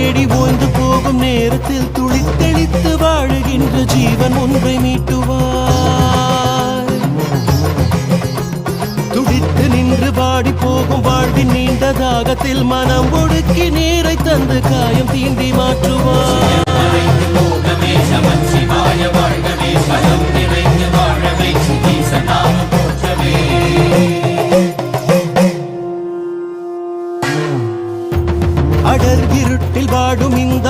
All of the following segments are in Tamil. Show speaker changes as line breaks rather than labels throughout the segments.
தேடி ஓய்ந்து போகும் நேரத்தில் துளித்தெளித்து வாழுகின்ற ஜீவன் ஒன்றை மீட்டுவார். துடித்து நின்று பாடி போகும் வாழ்வின் நீண்ட தாகத்தில் மனம் ஒடுக்கி நீரை தந்து காயம் தீண்டி மாற்றுவார்.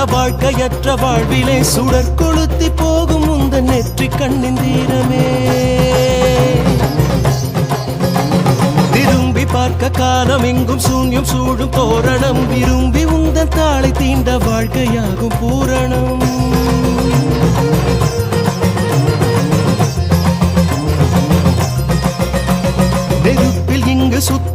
வாடும் வாழ்க்கையற்ற வாழ்விலே சுடர் கொளுத்தி போகும் உந்த நெற்றி கண்ணின் தீரமே. திரும்பி பார்க்க காலம் எங்கும் சூன்யம் சூழும் தோரணம் விரும்பி உந்த தாளை தீண்ட வாழ்க்கையாகும் பூரணம்.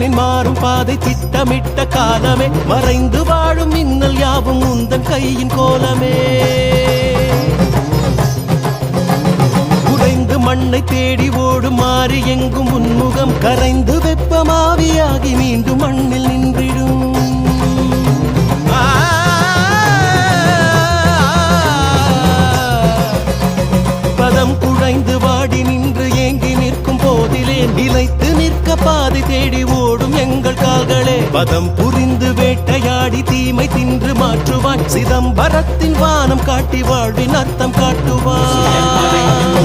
அடர்ந்த மாறும் பாதை திட்டமிட்ட காலமே. மறைந்து வாழும் மின்னல் யாவும் உந்தன் கையின் கோலமே. உறைந்து மண்ணை தேடி ஓடும் மாறி எங்கும் உன்முகம் கரைந்து வெப்பமாவியாகி மீண்டும் மண்ணில் நின்றிடும். பதம் குழைந்து வாடி நின்று ஏங்கி நிற்கும் போதிலே நிலைத்து நிற்க பாதை தேடி கால்களே பதம் புரிந்து வேட்டையாடி தீமை தின்று மாற்றுவான் சிதம்பரத்தின் வானம் காட்டி வாழ்வின் அர்த்தம் காட்டுவான்